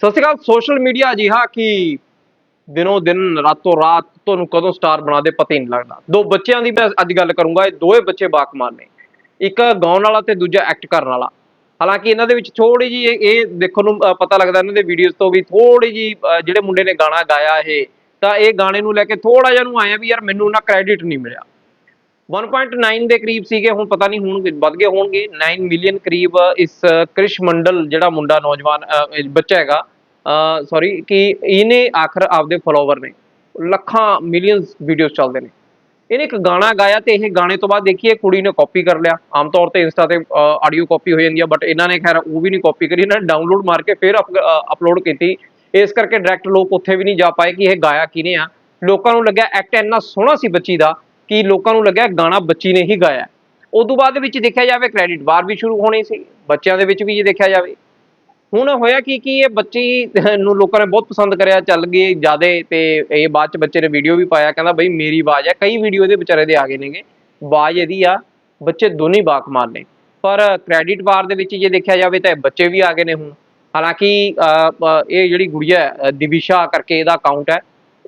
ਸਤਿ ਸ਼੍ਰੀ ਅਕਾਲ social media ਜੀ, ਹਾਂ, ਕਿ ਦਿਨੋਂ ਦਿਨ, ਰਾਤੋਂ ਰਾਤ ਤੁਹਾਨੂੰ ਕਦੋਂ ਸਟਾਰ ਬਣਾ ਦੇ ਪਤਾ ਹੀ ਨਹੀਂ ਲੱਗਦਾ। ਦੋ ਬੱਚਿਆਂ ਦੀ ਮੈਂ ਅੱਜ ਗੱਲ ਕਰੂੰਗਾ, ਇਹ ਦੋਵੇਂ ਬੱਚੇ ਬਾਕਮਾਲ ਨੇ। ਇੱਕ ਗਾਉਣ ਵਾਲਾ ਤੇ ਦੂਜਾ ਐਕਟ ਕਰਨ ਵਾਲਾ। ਹਾਲਾਂਕਿ ਇਹਨਾਂ ਦੇ ਵਿੱਚ ਥੋੜੀ ਜੀ ਇਹ ਇਹ ਦੇਖਣ ਨੂੰ ਪਤਾ ਲੱਗਦਾ ਇਹਨਾਂ ਦੇ ਵੀਡੀਓਜ਼ ਤੋਂ ਵੀ ਥੋੜੀ ਜੀ ਜਿਹੜੇ ਮੁੰਡੇ ਨੇ ਗਾਣਾ ਗਾਇਆ ਇਹ, ਤਾਂ ਇਹ ਗਾਣੇ ਨੂੰ ਲੈ ਕੇ ਥੋੜਾ ਜਿਹਾ ਨੂੰ ਆਇਆ ਵੀ ਯਾਰ ਮੈਨੂੰ ਨਾ ਕ੍ਰੈਡਿਟ ਨਹੀਂ ਮਿਲਿਆ। 1.9 ਦੇ ਕਰੀਬ ਸੀਗੇ, ਹੁਣ ਪਤਾ ਨਹੀਂ ਹੁਣ ਵੱਧ ਗਏ ਹੋਣਗੇ। 9 ਮਿਲੀਅਨ ਕਰੀਬ ਇਸ ਕ੍ਰਿਸ਼ ਮੰਡਲ ਜਿਹੜਾ ਮੁੰਡਾ ਨੌਜਵਾਨ ਬੱਚਾ ਹੈਗਾ ਸੌਰੀ ਕਿ ਇਹਨੇ ਆਖਰ ਆਪਦੇ ਫਾਲੋਵਰ ਨੇ। ਲੱਖਾਂ ਮਿਲੀਅਨਸ ਵੀਡੀਓਜ਼ ਚੱਲਦੇ ਨੇ। ਇਹਨੇ ਇੱਕ ਗਾਣਾ ਗਾਇਆ ਤੇ ਇਹ ਗਾਣੇ ਤੋਂ ਬਾਅਦ ਦੇਖੀਏ, ਕੁੜੀ ਨੇ ਕਾਪੀ ਕਰ ਲਿਆ। ਆਮ ਤੌਰ ਤੇ ਇੰਸਟਾ ਤੇ ਆਡੀਓ ਕਾਪੀ ਹੋ ਜਾਂਦੀ ਆ ਬਟ ਇਹਨਾਂ ਨੇ ਖੈਰ ਉਹ ਵੀ ਨਹੀਂ ਕਾਪੀ ਕਰੀ। ਇਹਨਾਂ ਨੇ ਡਾਊਨਲੋਡ ਮਾਰ ਕੇ ਫਿਰ ਅਪਲੋਡ ਕੀਤੀ। ਇਸ ਕਰਕੇ ਡਾਇਰੈਕਟ ਲੋਕ ਉੱਥੇ ਵੀ ਨਹੀਂ ਜਾ ਪਾਏ ਕਿ ਇਹ ਗਾਇਆ ਕਿਨੇ ਆ। ਲੋਕਾਂ ਨੂੰ ਲੱਗਿਆ ਐਕਟ ਇੰਨਾ ਸੋਹਣਾ ਸੀ ਬੱਚੀ ਦਾ ਕਿ ਲੋਕਾਂ ਨੂੰ ਲੱਗਿਆ ਗਾਣਾ ਬੱਚੀ ਨੇ ਹੀ ਗਾਇਆ। ਉਦੋਂ ਬਾਅਦ ਵਿੱਚ ਦੇਖਿਆ ਜਾਵੇ ਕ੍ਰੈਡਿਟ ਵਾਰ ਵੀ ਸ਼ੁਰੂ ਹੋਣੀ ਸੀ, ਬੱਚਿਆਂ ਦੇ ਵਿੱਚ ਵੀ ਜੇ ਦੇਖਿਆ ਜਾਵੇ। ਹੁਣ ਹੋਇਆ ਕੀ ਕੀ ਇਹ ਬੱਚੀ ਨੂੰ ਲੋਕਾਂ ਨੇ ਬਹੁਤ ਪਸੰਦ ਕਰਿਆ, ਚੱਲ ਗਏ ਜਿਆਦੇ ਤੇ ਇਹ ਬਾਅਦ ਚ ਬੱਚੇ ਨੇ ਵੀਡੀਓ ਵੀ ਪਾਇਆ, ਕਹਿੰਦਾ ਬਈ ਮੇਰੀ ਆਵਾਜ਼ ਹੈ, ਕਈ ਵੀਡੀਓ ਇਹਦੇ ਵਿਚਾਰੇ ਦੇ ਆ ਗਏ ਨੇਗੇ। ਆਵਾਜ਼ ਇਹਦੀ ਆ, ਬੱਚੇ ਦੋਨੇ ਬਾਕਮਾਲ ਨੇ ਪਰ ਕ੍ਰੈਡਿਟ ਵਾਰ ਦੇ ਵਿੱਚ ਜੇ ਦੇਖਿਆ ਜਾਵੇ ਤਾਂ ਇਹ ਬੱਚੇ ਵੀ ਆ ਗਏ ਨੇ ਹੁਣ। ਹਾਲਾਂਕਿ ਇਹ ਜਿਹੜੀ ਗੁੜੀਆ ਦਿਵਿਸ਼ਾ ਕਰਕੇ ਇਹਦਾ ਅਕਾਊਂਟ ਹੈ।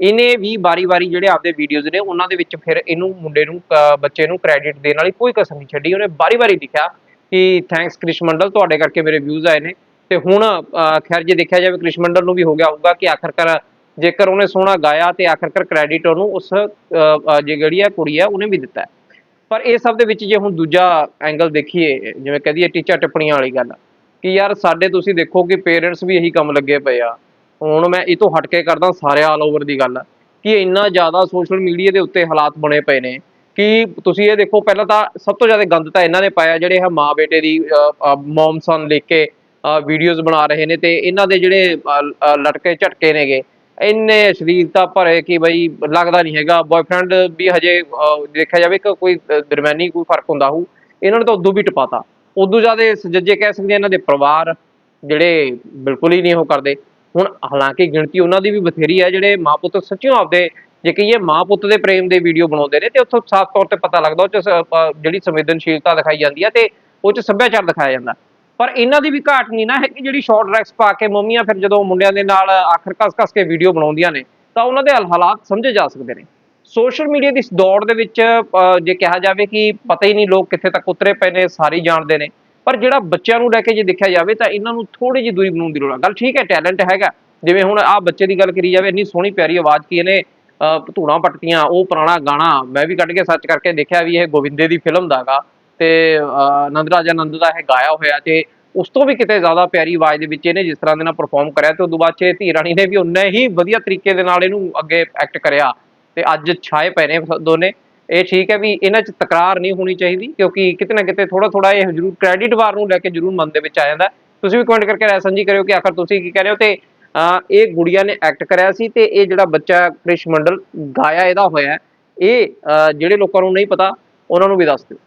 ਇਹਨੇ ਵੀ ਵਾਰੀ-ਵਾਰੀ ਜਿਹੜੇ ਆਪਦੇ ਵੀਡੀਓਜ਼ ਨੇ, ਉਹਨਾਂ ਦੇ ਵਿੱਚ ਫਿਰ ਇਹਨੂੰ ਮੁੰਡੇ ਨੂੰ ਬੱਚੇ ਨੂੰ ਕ੍ਰੈਡਿਟ ਦੇਣ ਵਾਲੀ ਕੋਈ ਕਸਰ ਨਹੀਂ ਛੱਡੀ। ਉਹਨੇ ਵਾਰੀ-ਵਾਰੀ ਲਿਖਿਆ ਕਿ ਥੈਂਕਸ ਕ੍ਰਿਸ਼ ਮੰਡਲ, ਤੁਹਾਡੇ ਕਰਕੇ ਮੇਰੇ ਵਿਊਜ਼ ਆਏ ਨੇ। ਤੇ ਹੁਣ ਖੈਰ ਜੇ ਦੇਖਿਆ ਜਾਵੇ ਕ੍ਰਿਸ਼ ਮੰਡਲ ਨੂੰ ਵੀ ਹੋ ਗਿਆ ਹੋਊਗਾ ਕਿ ਆਖਰਕਾਰ ਜੇਕਰ ਉਹਨੇ ਸੋਹਣਾ ਗਾਇਆ ਤੇ ਆਖਰਕਾਰ ਕ੍ਰੈਡਿਟ ਉਹਨੂੰ ਉਸ ਜੇ ਜਿਹੜੀ ਆ ਕੁੜੀ ਆ ਉਹਨੇ ਵੀ ਦਿੱਤਾ ਪਰ ਇਹ ਸਭ ਦੇ ਵਿੱਚ ਜੇ ਹੁਣ ਦੂਜਾ ਐਂਗਲ ਦੇਖੀਏ, ਜਿਵੇਂ ਕਹਦੀਏ ਟੀਚਾ ਟਿੱਪਣੀਆਂ ਵਾਲੀ ਗੱਲ, ਕਿ ਯਾਰ ਸਾਡੇ ਤੁਸੀਂ ਦੇਖੋ ਕਿ ਪੇਰੈਂਟਸ ਵੀ ਇਹੀ ਕੰਮ ਲੱਗੇ ਪਏ ਆ। ਹੁਣ ਮੈਂ ਇਹ ਤੋਂ ਹਟ ਕੇ ਕਰਦਾ ਸਾਰੇ ਆਲ ਓਵਰ ਦੀ ਗੱਲ, ਕਿ ਇੰਨਾ ਜ਼ਿਆਦਾ ਸੋਸ਼ਲ ਮੀਡੀਆ ਦੇ ਉੱਤੇ ਹਾਲਾਤ ਬਣੇ ਪਏ ਨੇ, ਕਿ ਤੁਸੀਂ ਇਹ ਦੇਖੋ ਪਹਿਲਾਂ ਤਾਂ ਸਭ ਤੋਂ ਜ਼ਿਆਦਾ ਗੰਦ ਤਾਂ ਇਹਨਾਂ ਨੇ ਪਾਇਆ, ਜਿਹੜੇ ਇਹ ਮਾਂ ਬੇਟੇ ਦੀ ਮਮ ਸਨ ਲਿਖ ਕੇ ਵੀਡੀਓਜ਼ ਬਣਾ ਰਹੇ ਨੇ ਤੇ ਇਹਨਾਂ ਦੇ ਜਿਹੜੇ ਲਟਕੇ ਝਟਕੇ ਨੇਗੇ, ਇੰਨੇ ਅਸ਼ਲੀਲਤਾ ਭਰੇ ਕਿ ਬਈ ਲੱਗਦਾ ਨਹੀਂ ਹੈਗਾ ਬॉयਫ੍ਰੈਂਡ ਵੀ ਹਜੇ ਦੇਖਿਆ ਜਾਵੇ ਕਿ ਕੋਈ ਦਰਮਿਆਨੀ ਕੋਈ ਫ਼ਰਕ ਹੁੰਦਾ ਹੋਊ, ਇਹਨਾਂ ਨੇ ਤਾਂ ਉਦੋਂ ਵੀ ਟਪਾਤਾ, ਉਦੋਂ ਜ਼ਿਆਦਾ ਸਜੱਜੇ ਕਹਿ ਸਕਦੇ ਇਹਨਾਂ ਦੇ ਪਰਿਵਾਰ, ਜਿਹੜੇ ਬਿਲਕੁਲ ਹੀ ਨਹੀਂ ਉਹ ਕਰਦੇ ਹੁਣ ਹਾਲਾਂਕਿ ਗਿਣਤੀ ਉਹਨਾਂ ਦੀ ਵੀ ਬਥੇਰੀ ਹੈ, ਜਿਹੜੇ ਮਾਂ ਪੁੱਤ ਸੱਚਿਓ ਆਪਦੇ ਜੇ ਕਹੀਏ ਮਾਂ ਪੁੱਤ ਦੇ ਪ੍ਰੇਮ ਦੇ ਵੀਡੀਓ ਬਣਾਉਂਦੇ ਨੇ ਤੇ ਉੱਥੋਂ ਸਾਫ਼ ਤੌਰ ਤੇ ਪਤਾ ਲੱਗਦਾ, ਉਹ ਚ ਜਿਹੜੀ ਸੰਵੇਦਨਸ਼ੀਲਤਾ ਦਿਖਾਈ ਜਾਂਦੀ ਹੈ ਤੇ ਉਹ ਚ ਸੱਭਿਆਚਾਰ ਦਿਖਾਇਆ ਜਾਂਦਾ। ਪਰ ਇਹਨਾਂ ਦੀ ਵੀ ਘਾਟ ਨਹੀਂ ਨਾ ਹੈ ਕਿ ਜਿਹੜੀ ਸ਼ਾਰਟ ਡਰੈਕਸ ਪਾ ਕੇ ਮੰਮੀਆਂ ਫਿਰ ਜਦੋਂ ਮੁੰਡਿਆਂ ਦੇ ਨਾਲ ਆਖਰ ਕੱਸ-ਕੱਸ ਕੇ ਵੀਡੀਓ ਬਣਾਉਂਦੀਆਂ ਨੇ, ਤਾਂ ਉਹਨਾਂ ਦੇ ਹਾਲਾਤ ਸਮਝੇ ਜਾ ਸਕਦੇ ਨੇ। ਸੋਸ਼ਲ ਮੀਡੀਆ ਦੀ ਇਸ ਦੌੜ ਦੇ ਵਿੱਚ ਜੇ ਕਿਹਾ ਜਾਵੇ ਕਿ ਪਤਾ ਹੀ ਨਹੀਂ ਲੋਕ ਕਿੱਥੇ ਤੱਕ ਉਤਰੇ ਪਏ ਨੇ, ਸਾਰੇ ਜਾਣਦੇ ਨੇ। ਪਰ ਜਿਹੜਾ ਬੱਚਿਆਂ ਨੂੰ ਲੈ ਕੇ ਜੇ ਦੇਖਿਆ ਜਾਵੇ ਤਾਂ ਇਹਨਾਂ ਨੂੰ ਥੋੜੀ ਜਿਹੀ ਦੂਰੀ ਬਣਾਉਣ ਦੀ ਲੋੜ ਹੈ ਗੱਲ ਠੀਕ ਹੈ ਟੈਲੈਂਟ ਹੈਗਾ। ਜਿਵੇਂ ਹੁਣ ਆਹ ਬੱਚੇ ਦੀ ਗੱਲ ਕਰੀ ਜਾਵੇ ਇੰਨੀ ਸੋਹਣੀ ਪਿਆਰੀ ਆਵਾਜ਼ ਕੀ ਇਹਨੇ ਅ, ਧੂੜਾਂ ਪੱਟੀਆਂ ਉਹ ਪੁਰਾਣਾ ਗਾਣਾ ਮੈਂ ਵੀ ਕੱਢ ਕੇ ਸਰਚ ਕਰਕੇ ਦੇਖਿਆ ਵੀ ਇਹ ਗੋਵਿੰਦੇ ਦੀ ਫਿਲਮ ਦਾਗਾ ਤੇ ਅ, ਆਨੰਦ ਰਾਜ ਆਨੰਦ ਦਾ ਇਹ ਗਾਇਆ ਹੋਇਆ ਤੇ ਉਸ ਤੋਂ ਵੀ ਕਿਤੇ ਜ਼ਿਆਦਾ ਪਿਆਰੀ ਆਵਾਜ਼ ਦੇ ਵਿੱਚ ਇਹਨੇ ਜਿਸ ਤਰ੍ਹਾਂ ਦੇ ਨਾਲ ਪਰਫਾਰਮ ਕਰਿਆ ਤੇ ਉਦੋਂ ਬਾਅਦ 'ਚ ਇਹ ਧੀ ਰਾਣੀ ਨੇ ਵੀ ਉਨੇ ਹੀ ਵਧੀਆ ਤਰੀਕੇ ਦੇ ਨਾਲ ਇਹਨੂੰ ਅੱਗੇ ਐਕਟ ਕਰਿਆ। ਤੇ ਅੱਜ ਛਾਏ ਪਏ ਨੇ ਦੋਨੇ। ਇਹ ਠੀਕ ਹੈ ਵੀ ਇਹਨਾਂ 'ਚ ਤਕਰਾਰ ਨਹੀਂ ਹੋਣੀ ਚਾਹੀਦੀ, ਕਿਉਂਕਿ ਕਿਤੇ ਨਾ ਕਿਤੇ ਥੋੜਾ ਥੋੜਾ ਇਹ ਜ਼ਰੂਰ ਕ੍ਰੈਡਿਟ ਵਾਰ ਨੂੰ ਲੈ ਕੇ ਜ਼ਰੂਰ ਮਨ ਦੇ ਵਿੱਚ ਆ ਜਾਂਦਾ। ਤੁਸੀਂ ਵੀ ਕਮੈਂਟ ਕਰਕੇ ਰਾਏ ਸਾਂਝੀ ਕਰਿਓ ਕਿ ਆਖਰ ਤੁਸੀਂ ਕੀ ਕਹਿ ਰਹੇ ਹੋ ਤੇ ਇਹ ਗੁੜੀਆ ਨੇ ਐਕਟ ਕਰਿਆ ਸੀ ਤੇ ਇਹ ਜਿਹੜਾ ਬੱਚਾ ਕ੍ਰਿਸ਼ ਮੰਡਲ ਗਾਇਆ ਇਹਦਾ ਹੋਇਆ ਇਹ ਜਿਹੜੇ ਲੋਕਾਂ ਨੂੰ ਨਹੀਂ ਪਤਾ, ਉਹਨਾਂ ਨੂੰ ਵੀ ਦੱਸ ਦਿਓ।